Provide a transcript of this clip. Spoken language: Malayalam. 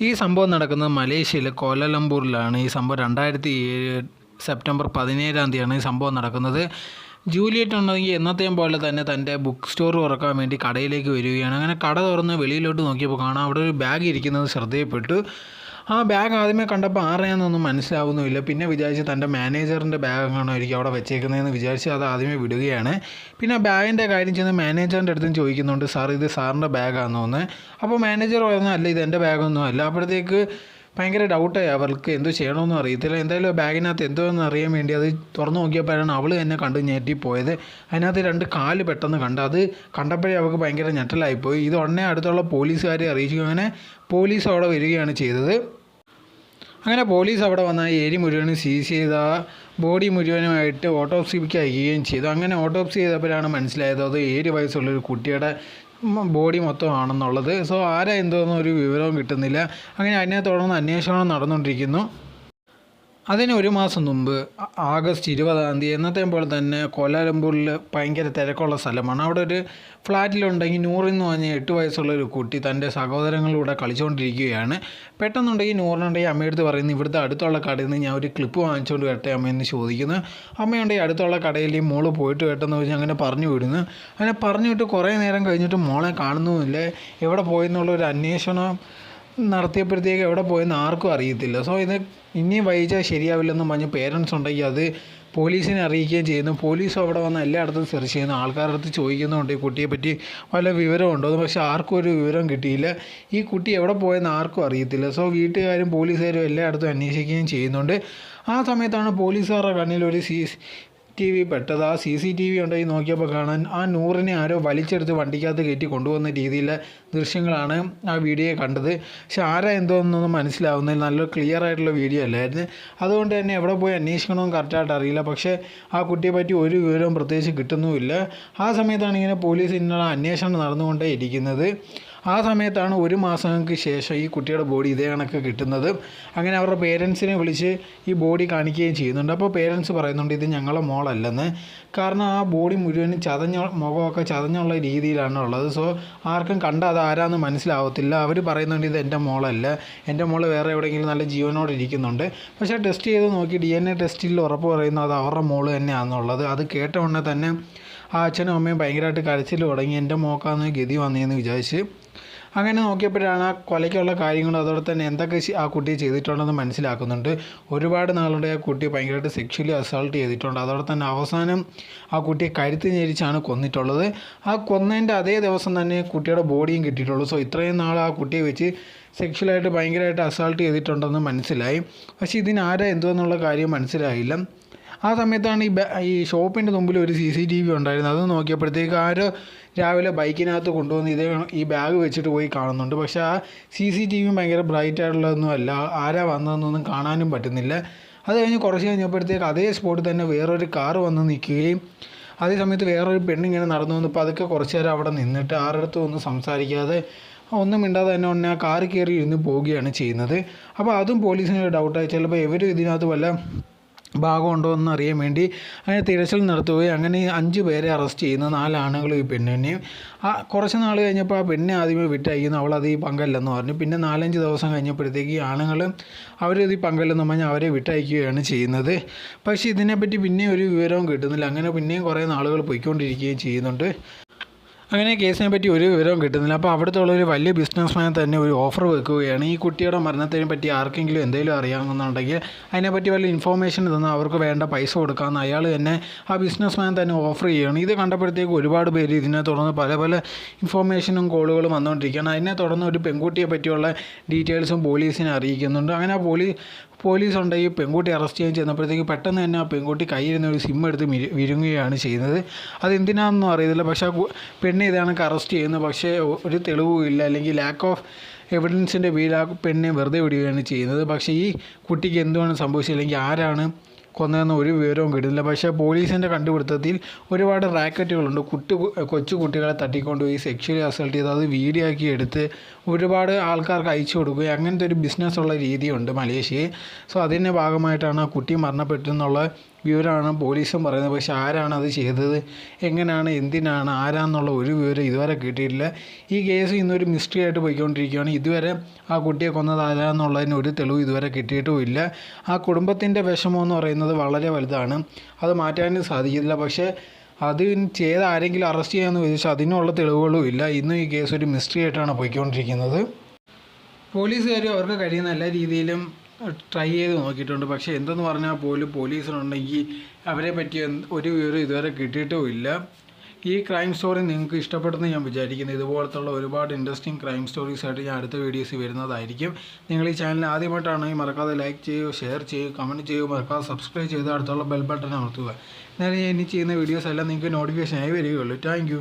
ഈ സംഭവം നടക്കുന്നത് മലേഷ്യയിലെ കോലാലംപൂരിലാണ്. ഈ സംഭവം രണ്ടായിരത്തി സെപ്റ്റംബർ പതിനേഴാം തീയതിയാണ് ഈ സംഭവം നടക്കുന്നത്. ജൂലിയറ്റ് ഉണ്ടെങ്കിൽ എന്നത്തെയും പോലെ തന്നെ തന്റെ ബുക്ക് സ്റ്റോർ തുറക്കാൻ വേണ്ടി കടയിലേക്ക് വരികയാണ്. അങ്ങനെ കട തുറന്ന് വെളിയിലോട്ട് നോക്കിയപ്പോൾ കാണാം അവിടെ ഒരു ബാഗ് ഇരിക്കുന്നത് ശ്രദ്ധയിൽപ്പെട്ടു. ആ ബാഗ് ആദ്യമേ കണ്ടപ്പോൾ ആരെയാണെന്നൊന്നും മനസ്സിലാവുന്നുമില്ല. പിന്നെ വിചാരിച്ച് തന്റെ മാനേജറിന്റെ ബാഗാണോ ആയിരിക്കും അവിടെ വെച്ചേക്കുന്നതെന്ന് വിചാരിച്ച് അത് ആദ്യമേ വിടുകയാണ്. പിന്നെ ആ ബാഗിന്റെ കാര്യം ചെന്ന് മാനേജറിന്റെ അടുത്തും ചോദിക്കുന്നുണ്ട് സാർ ഇത് സാറിന്റെ ബാഗാണെന്ന് തോന്നുന്നത് അപ്പോൾ മാനേജർ പറയുന്നത് അല്ല ഇത് എന്റെ ബാഗൊന്നും അല്ല. അപ്പോഴത്തേക്ക് ഭയങ്കര ഡൗട്ടായി അവർക്ക് എന്തോ ചെയ്യണമെന്നും അറിയത്തില്ല. എന്തായാലും ബാഗിനകത്ത് എന്തോ എന്ന് അറിയാൻ വേണ്ടി അത് തുറന്നു നോക്കിയപ്പോഴാണ് അവൾ തന്നെ കണ്ട് ഞെട്ടിപ്പോയത് അതിനകത്ത് രണ്ട് കാൽ പെട്ടെന്ന് കണ്ട്. അത് കണ്ടപ്പോഴേ അവൾക്ക് ഭയങ്കര ഞെട്ടലായിപ്പോയി ഇത് ഉടനെ അടുത്തുള്ള പോലീസുകാരെ അറിയിച്ചു. അങ്ങനെ പോലീസ് അവിടെ വരികയാണ് ചെയ്തത്. അങ്ങനെ പോലീസ് അവിടെ വന്ന ഏരി മുഴുവനും സീസ് ചെയ്ത ബോഡി മുഴുവനുമായിട്ട് ഓട്ടോപ്സിക്ക് അയക്കുകയും ചെയ്തു. അങ്ങനെ ഓട്ടോപ്സി ചെയ്തപ്പോഴാണ് മനസ്സിലായത് അത് ഏഴ് വയസ്സുള്ളൊരു കുട്ടിയുടെ ബോഡി മൊത്തം ആണെന്നുള്ളത് സോ ആരാ എന്തോന്നും ഒരു വിവരവും കിട്ടുന്നില്ല. അങ്ങനെ അതിനെ തുടർന്ന് അന്വേഷണം നടന്നുകൊണ്ടിരിക്കുന്നു അതിന് ഒരു മാസം മുമ്പ് ആഗസ്റ്റ് ഇരുപതാം തീയതി എന്നത്തെ പോലെ തന്നെ കോലാലംപൂരിൽ ഭയങ്കര തിരക്കുള്ള സ്ഥലമാണ്. അവിടെ ഒരു ഫ്ലാറ്റിലുണ്ടെങ്കിൽ നൂറെന്ന് പറഞ്ഞ എട്ട് വയസ്സുള്ള ഒരു കുട്ടി തന്റെ സഹോദരങ്ങളിലൂടെ കളിച്ചുകൊണ്ടിരിക്കുകയാണ് പെട്ടെന്നുണ്ടെങ്കിൽ നൂറിനുണ്ടെങ്കിൽ അമ്മയടുത്ത് പറയുന്നു ഇവിടുത്തെ അടുത്തുള്ള കടയിൽ നിന്ന് ഞാൻ ഒരു ക്ലിപ്പ് വാങ്ങിച്ചുകൊണ്ട് വരട്ടെ അമ്മയെന്ന് ചോദിക്കുന്നു. അമ്മയുണ്ടെങ്കിൽ അടുത്തുള്ള കടയിൽ ഈ മോൾ പോയിട്ട് വെട്ടെന്ന് വെച്ച് അങ്ങനെ പറഞ്ഞു വിടുന്നു. അങ്ങനെ പറഞ്ഞു വിട്ട് കുറേ നേരം കഴിഞ്ഞിട്ട് മോളെ കാണുന്നുമില്ല. എവിടെ പോയെന്നുള്ള ഒരു അന്വേഷണം നടത്തിയപ്പോഴത്തേക്ക് എവിടെ പോയെന്ന് ആർക്കും അറിയത്തില്ല. സോ ഇത് ഇനിയും വൈകിച്ചാൽ ശരിയാവില്ലെന്ന് പറഞ്ഞ് പേരൻസ് ഉണ്ടെങ്കിൽ അത് പോലീസിനെ അറിയിക്കുകയും ചെയ്യുന്നു. പോലീസും അവിടെ വന്ന് എല്ലായിടത്തും സെർച്ച് ചെയ്യുന്നു. ആൾക്കാരുടെ അടുത്ത് ചോദിക്കുന്നുണ്ട് ഈ കുട്ടിയെ പറ്റി വല്ല വിവരമുണ്ടോ എന്ന്. പക്ഷേ ആർക്കും ഒരു വിവരം കിട്ടിയില്ല. ഈ കുട്ടി എവിടെ പോയെന്ന് ആർക്കും അറിയത്തില്ല. സോ വീട്ടുകാരും പോലീസുകാരും എല്ലായിടത്തും അന്വേഷിക്കുകയും ചെയ്യുന്നുണ്ട്. ആ സമയത്താണ് പോലീസുകാരുടെ കണ്ണിൽ ഒരു സി ടി വി പെട്ടത്. ആ സി സി ടി വി ഉണ്ടായി നോക്കിയപ്പോൾ കാണാൻ ആ നൂറിനെ ആരോ വലിച്ചെടുത്ത് വണ്ടിക്കകത്ത് കയറ്റി കൊണ്ടുവന്ന രീതിയിലെ ദൃശ്യങ്ങളാണ് ആ വീഡിയോ കണ്ടത്. പക്ഷെ ആരാ എന്തോന്നൊന്നും മനസ്സിലാവുന്നില്ല. നല്ല ക്ലിയർ ആയിട്ടുള്ള വീഡിയോ അല്ലായിരുന്നു. അതുകൊണ്ട് തന്നെ എവിടെ പോയി അന്വേഷിക്കണമെന്ന് കറക്റ്റായിട്ട് അറിയില്ല. പക്ഷേ ആ കുട്ടിയെ പറ്റി ഒരു വിവരവും പ്രത്യേകിച്ച് കിട്ടുന്നുമില്ല. ആ സമയത്താണ് ഇങ്ങനെ പോലീസ് അന്വേഷണം നടന്നുകൊണ്ടേ ഇരിക്കുന്നത്. ആ സമയത്താണ് ഒരു മാസങ്ങൾക്ക് ശേഷം ഈ കുട്ടിയുടെ ബോഡി ഇതേ കണക്ക് കിട്ടുന്നത്. അങ്ങനെ അവരുടെ പേരൻസിനെ വിളിച്ച് ഈ ബോഡി കാണിക്കുകയും ചെയ്യുന്നുണ്ട്. അപ്പോൾ പേരൻസ് പറയുന്നുണ്ട് ഇത് ഞങ്ങളെ മോളല്ലെന്ന്. കാരണം ആ ബോഡി മുഴുവനും ചതഞ്ഞ മുഖമൊക്കെ ചതഞ്ഞുള്ള രീതിയിലാണ് ഉള്ളത്. സോ ആർക്കും കണ്ട അത് ആരാന്ന് മനസ്സിലാവത്തില്ല. അവർ പറയുന്നുണ്ട് ഇത് എന്റെ മോളല്ല. എന്റെ മോൾ വേറെ എവിടെയെങ്കിലും നല്ല ജീവനോടെ ഇരിക്കുന്നുണ്ട്. പക്ഷേ ടെസ്റ്റ് ചെയ്ത് നോക്കി ഡി എൻ എ ടെസ്റ്റിൽ ഉറപ്പ് പറയുന്നത് അത് അവരുടെ മോൾ തന്നെയാണെന്നുള്ളത്. അത് കേട്ട ഉടനെ തന്നെ ആ അച്ഛനും അമ്മയും ഭയങ്കരമായിട്ട് കരച്ചിൽ തുടങ്ങി. എന്റെ മോക്കാന്ന് ഗതി വന്നതെന്ന് വിചാരിച്ച് അങ്ങനെ നോക്കിയപ്പോഴാണ് ആ കൊലയ്ക്കുള്ള കാര്യങ്ങളും അതോടെ തന്നെ എന്തൊക്കെ ആ കുട്ടിയെ ചെയ്തിട്ടുണ്ടെന്ന് മനസ്സിലാക്കുന്നുണ്ട്. ഒരുപാട് നാളുണ്ട് ആ കുട്ടി ഭയങ്കരമായിട്ട് സെക്ഷലി അസൾട്ട് ചെയ്തിട്ടുണ്ട്. അതോടെ തന്നെ അവസാനം ആ കുട്ടിയെ കരുത്ത് ഞെരിച്ചാണ് കൊന്നിട്ടുള്ളത്. ആ കൊന്നതിന്റെ അതേ ദിവസം തന്നെ കുട്ടിയുടെ ബോഡിയും കിട്ടിയിട്ടുള്ളൂ. സോ ഇത്രയും നാൾ ആ കുട്ടിയെ വെച്ച് സെക്ഷലായിട്ട് ഭയങ്കരമായിട്ട് അസൾട്ട് ചെയ്തിട്ടുണ്ടെന്ന് മനസ്സിലായി. പക്ഷേ ഇതിനാരാ എന്തുവെന്നുള്ള കാര്യം മനസ്സിലായില്ല. ആ സമയത്താണ് ഈ ഈ ഷോപ്പിന്റെ മുമ്പിൽ ഒരു സി സി ടി വി ഉണ്ടായിരുന്നു അത് നോക്കിയപ്പോഴത്തേക്ക് ആരോ രാവിലെ ബൈക്കിനകത്ത് കൊണ്ടുവന്ന് ഇതേ ഈ ബാഗ് വെച്ചിട്ട് പോയി കാണുന്നുണ്ട്. പക്ഷേ ആ സി സി ടി വി ഭയങ്കര ബ്രൈറ്റ് ആയിട്ടുള്ളതൊന്നും അല്ല. ആരാ വന്നതെന്നൊന്നും കാണാനും പറ്റുന്നില്ല. അത് കഴിഞ്ഞ് കുറച്ച് കഴിഞ്ഞപ്പോഴത്തേക്ക് അതേ സ്പോട്ടിൽ തന്നെ വേറൊരു കാർ വന്ന് നിൽക്കുകയും അതേ സമയത്ത് വേറൊരു പെണ്ണിങ്ങനെ നടന്നു വന്നപ്പോൾ അതൊക്കെ കുറച്ച് നേരം അവിടെ നിന്നിട്ട് ആരുടെ ഒന്നും സംസാരിക്കാതെ ഒന്നും മിണ്ടാതെ തന്നെ ഉടനെ ആ കാറ് കയറി ഇരുന്ന് പോവുകയാണ് ചെയ്യുന്നത്. അപ്പോൾ അതും പോലീസിന് ഡൗട്ടായി ചിലപ്പോൾ ഇവർ ഇതിനകത്ത് വല്ല ഭാഗമുണ്ടോ എന്ന് അറിയാൻ വേണ്ടി അങ്ങനെ തിരച്ചിൽ നടത്തുകയും അങ്ങനെ അഞ്ച് പേരെ അറസ്റ്റ് ചെയ്യുന്ന നാലാണുകൾ ഈ പെണ്ണിനെയും. ആ കുറച്ച് നാൾ കഴിഞ്ഞപ്പോൾ ആ പെണ്ണെ ആദ്യമേ വിട്ടയക്കുന്നു. അവൾ അത് ഈ പങ്കല്ലെന്ന് പറഞ്ഞു. പിന്നെ നാലഞ്ച് ദിവസം കഴിഞ്ഞപ്പോഴത്തേക്ക് ഈ ആണുങ്ങൾ അവരത് ഈ പങ്കല്ലെന്ന് പറഞ്ഞാൽ അവരെ വിട്ടയക്കുകയാണ് ചെയ്യുന്നത്. പക്ഷേ ഇതിനെപ്പറ്റി പിന്നെയും ഒരു വിവരവും കിട്ടുന്നില്ല. അങ്ങനെ പിന്നെയും കുറേ നാളുകൾ പോയിക്കൊണ്ടിരിക്കുകയും ചെയ്യുന്നുണ്ട്. അങ്ങനെ കേസിനെ പറ്റി ഒരു വിവരവും കിട്ടുന്നില്ല. അപ്പോൾ അവിടുത്തെ ഒരു വലിയ ബിസിനസ്മാൻ തന്നെ ഒരു ഓഫർ വെക്കുകയാണ്. ഈ കുട്ടിയുടെ മരണത്തിനെ പറ്റി ആർക്കെങ്കിലും എന്തെങ്കിലും അറിയാമെന്നുണ്ടെങ്കിൽ അതിനെപ്പറ്റി വല്ല ഇൻഫോർമേഷൻ തന്ന് അവർക്ക് വേണ്ട പൈസ കൊടുക്കാമെന്ന് അയാൾ തന്നെ ആ ബിസിനസ്മാൻ തന്നെ ഓഫർ ചെയ്യുകയാണ്. ഇത് കണ്ടപ്പോഴത്തേക്ക് ഒരുപാട് പേര് ഇതിനെ തുടർന്ന് പല പല ഇൻഫോർമേഷനും കോളുകളും വന്നുകൊണ്ടിരിക്കുകയാണ്. അതിനെ തുടർന്ന് ഒരു പെൺകുട്ടിയെ പറ്റിയുള്ള ഡീറ്റെയിൽസും പോലീസിനെ അറിയിക്കുന്നുണ്ട്. അങ്ങനെ ആ പോലീസ് പോലീസ് ഉണ്ട് ഈ പെൺകുട്ടി അറസ്റ്റ് ചെയ്യാൻ ചെന്നപ്പോഴത്തേക്ക് പെട്ടെന്ന് തന്നെ ആ പെൺകുട്ടി കയ്യിരുന്ന ഒരു സിം എടുത്ത് വിരുങ്ങുകയാണ് ചെയ്യുന്നത്. അതെന്തിനാണെന്നും അറിയത്തില്ല. പക്ഷേ ആ പെണ്ണ് ഇതാണ് അറസ്റ്റ് ചെയ്യുന്നത്. പക്ഷേ ഒരു തെളിവുമില്ല അല്ലെങ്കിൽ ലാക്ക് ഓഫ് എവിഡൻസിന്റെ പേരിൽ ആ പെണ്ണെ വെറുതെ വിടുകയാണ് ചെയ്യുന്നത്. പക്ഷേ ഈ കുട്ടിക്ക് എന്തുവാണ് സംഭവിച്ചത്? അല്ലെങ്കിൽ ആരാണ് കൊന്നതെന്ന് ഒരു വിവരവും കിട്ടുന്നില്ല. പക്ഷേ പോലീസിന്റെ കണ്ടുപിടുത്തത്തിൽ ഒരുപാട് റാക്കറ്റുകളുണ്ട്. കുട്ടി കൊച്ചു കുട്ടികളെ തട്ടിക്കൊണ്ടുപോയി സെക്ഷലി അസൾട്ട് ചെയ്ത് അത് വീഡിയോ ആക്കി എടുത്ത് ഒരുപാട് ആൾക്കാർക്ക് അയച്ചു കൊടുക്കുകയും അങ്ങനത്തെ ഒരു ബിസിനസ്സുള്ള രീതിയുണ്ട് മലേഷ്യയിൽ. സോ അതിന്റെ ഭാഗമായിട്ടാണ് ആ കുട്ടി മരണപ്പെട്ടെന്നുള്ള വിവരമാണ്. പോലീസും പറയുന്നത് പക്ഷേ ആരാണ് അത് ചെയ്തത്? എങ്ങനെയാണ് എന്തിനാണ്? ആരാന്നുള്ള ഒരു വിവരം ഇതുവരെ കിട്ടിയിട്ടില്ല. ഈ കേസ് ഇന്നൊരു മിസ്റ്ററി ആയിട്ട് പോയിക്കൊണ്ടിരിക്കുകയാണ്. ഇതുവരെ ആ കുട്ടിയെ കൊന്നത് ആരാന്നുള്ളതിന് ഒരു തെളിവ് ഇതുവരെ കിട്ടിയിട്ടുമില്ല ആ കുടുംബത്തിന്റെ വിഷമം എന്ന് പറയുന്നത് വളരെ വലുതാണ്. അത് മാറ്റാനും സാധിക്കില്ല പക്ഷേ അത് ചെയ്ത ആരെങ്കിലും അറസ്റ്റ് ചെയ്യാമെന്ന് ചോദിച്ചാൽ അതിനുള്ള തെളിവുകളും ഇല്ല. ഇന്നും ഈ കേസ് ഒരു മിസ്റ്ററി ആയിട്ടാണ് പോയിക്കൊണ്ടിരിക്കുന്നത്. പോലീസുകാർ അവർക്ക് കഴിയുന്ന എല്ലാ രീതിയിലും ട്രൈ ചെയ്ത് നോക്കിയിട്ടുണ്ട്. പക്ഷേ എന്തെന്ന് പറഞ്ഞാൽ പോലും പോലീസിനുണ്ടെങ്കിൽ അവരെ പറ്റി ഒരു വിവരം ഇതുവരെ കിട്ടിയിട്ടും ഇല്ല. ഈ ക്രൈം സ്റ്റോറി നിങ്ങൾക്ക് ഇഷ്ടപ്പെടുന്നു ഞാൻ വിചാരിക്കുന്നു. ഇതുപോലത്തുള്ള ഒരുപാട് ഇൻട്രസ്റ്റിംഗ് ക്രൈം സ്റ്റോറീസ് ആയിട്ട് ഞാൻ അടുത്ത വീഡിയോസ് വരുന്നതായിരിക്കും. നിങ്ങൾ ഈ ചാനൽ ആദ്യമായിട്ടാണെങ്കിൽ മറക്കാതെ ലൈക്ക് ചെയ്യുക ഷെയർ ചെയ്യുക കമന്റ് ചെയ്യുക മറക്കാതെ സബ്സ്ക്രൈബ് ചെയ്ത് അടുത്തുള്ള ബെൽ ബട്ടൺ അമർത്തുക. എന്നാലും ഞാൻ ഇനി ചെയ്യുന്ന വീഡിയോസ് എല്ലാം നിങ്ങൾക്ക് നോട്ടിഫിക്കേഷൻ ആയി വരികയുള്ളൂ. താങ്ക്